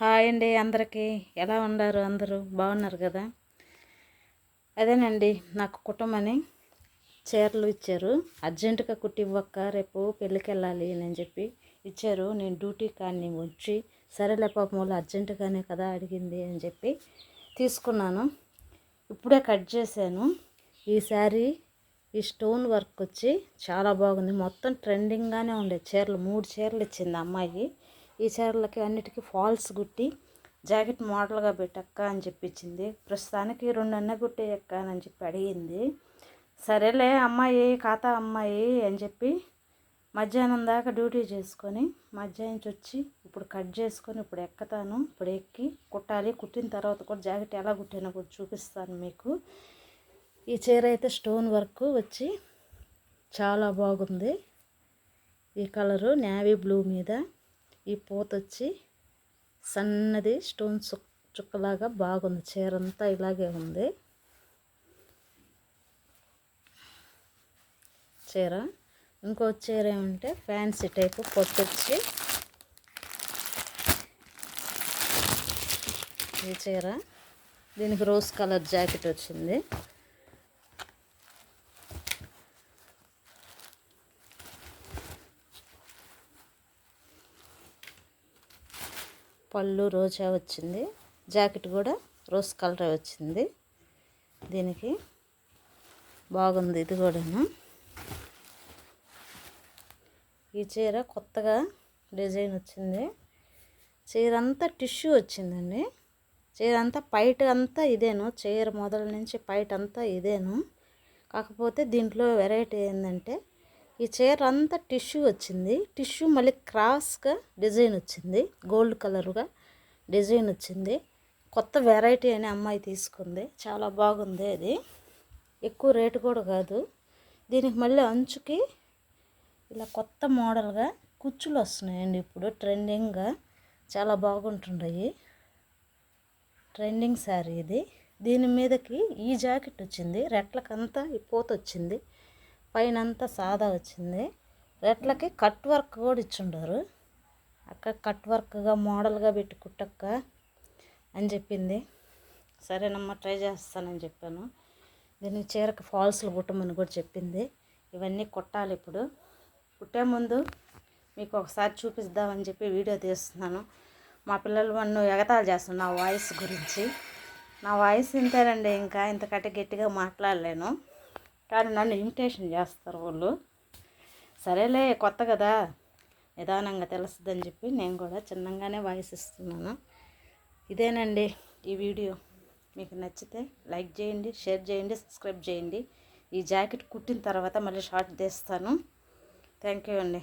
Hi అండి అందరికీ. ఎలా ఉన్నారు అందరూ? బాగున్నారు కదా? అదేనండి నాకు కుటుంబని చీరలు ఇచ్చారు. అర్జెంటుగా కుట్టి ఇవ్వక్క రేపు పెళ్ళికి వెళ్ళాలి అని చెప్పి ఇచ్చారు. నేను డ్యూటీ కానీ వచ్చి సరేలే పాపం వాళ్ళు అర్జెంటుగానే కదా అడిగింది అని చెప్పి తీసుకున్నాను. ఇప్పుడే కట్ చేశాను. ఈ శారీ ఈ స్టోన్ వర్క్ వచ్చి చాలా బాగుంది. మొత్తం ట్రెండింగ్గానే ఉండే చీరలు. మూడు చీరలు ఇచ్చింది అమ్మాయి. ఈ చీరలకి అన్నిటికీ ఫాల్స్ కుట్టి జాకెట్ మోడల్గా పెట్టక్క అని చెప్పించింది. ప్రస్తుతానికి రెండు అన్న కుట్టేయక్క అని చెప్పి అడిగింది. సరేలే అమ్మాయి ఖాతా అమ్మాయి అని చెప్పి మధ్యాహ్నం దాకా డ్యూటీ చేసుకొని మధ్యాహ్నం వచ్చి ఇప్పుడు కట్ చేసుకొని ఇప్పుడు ఎక్కుతాను. ఇప్పుడు ఎక్కి కుట్టాలి. కుట్టిన తర్వాత కూడా జాకెట్ ఎలా కుట్టానో కూడా చూపిస్తాను మీకు. ఈ చీర అయితే స్టోన్ వర్క్ వచ్చి చాలా బాగుంది. ఈ కలరు నేవీ బ్లూ మీద. ఈ పూత వచ్చి సన్నది స్టోన్ చుక్కలాగా బాగుంది. చీర అంతా ఇలాగే ఉంది. చీర. ఇంకో చీర ఏమంటే ఫ్యాన్సీ టైపు పొట్టొచ్చి ఈ చీర. దీనికి రోజ్ కలర్ జాకెట్ వచ్చింది. పళ్ళు రోజా వచ్చింది. జాకెట్ కూడా రోజ్ కలర్ వచ్చింది. దీనికి బాగుంది ఇది కూడాను. ఈ చీర కొత్తగా డిజైన్ వచ్చింది. చీర అంతా టిష్యూ వచ్చిందండి. చీర అంతా పైట అంతా ఇదేను. చీర మొదల నుంచి పైట అంతా ఇదేను. కాకపోతే దీంట్లో వెరైటీ ఏంటంటే ఈ చీర అంతా టిష్యూ వచ్చింది. టిష్యూ మళ్ళీ క్రాస్గా డిజైన్ వచ్చింది. గోల్డ్ కలర్గా డిజైన్ వచ్చింది. కొత్త వెరైటీ అని అమ్మాయి తీసుకుంది. చాలా బాగుంది అది. ఎక్కువ రేటు కూడా కాదు. దీనికి మళ్ళీ అంచుకి ఇలా కొత్త మోడల్గా కుచ్చులు వస్తున్నాయండి ఇప్పుడు. ట్రెండింగ్గా చాలా బాగుంటున్నాయి ట్రెండింగ్ శారీ ఇది. దీని మీదకి ఈ జాకెట్ వచ్చింది. రెట్లకంతా ఈ పోత వచ్చింది. పైన అంతా సాదా వచ్చింది. రెట్లకి కట్ వర్క్ కూడా ఇచ్చుండారు. అక్క కట్ వర్క్గా మోడల్గా పెట్టి కుట్టక్క అని చెప్పింది. సరేనమ్మా ట్రై చేస్తానని చెప్పాను. దీన్ని చీరకు ఫాల్స్లు కుట్టమని కూడా చెప్పింది. ఇవన్నీ కుట్టాలి ఇప్పుడు. కుట్టే ముందు మీకు ఒకసారి చూపిద్దామని చెప్పి వీడియో తీస్తున్నాను. మా పిల్లలు నన్ను ఎగతాలు చేస్తున్నాను నా వాయిస్ గురించి. నా వాయిస్ ఇంతేనండి ఇంకా ఇంతకంటే గట్టిగా మాట్లాడలేను. కానీ నన్ను ఇమిటేషన్ చేస్తారు వాళ్ళు. సరేలే కొత్త కదా. నిదానంగా తెలుస్తుందని చెప్పి నేను కూడా చిన్నగానే వాయిస్ ఇస్తున్నాను. ఇదేనండి ఈ వీడియో. మీకు నచ్చితే లైక్ చేయండి షేర్ చేయండి సబ్స్క్రైబ్ చేయండి. ఈ జాకెట్ కుట్టిన తర్వాత మళ్ళీ షార్ట్ తీస్తాను. థ్యాంక్ యూ అండి.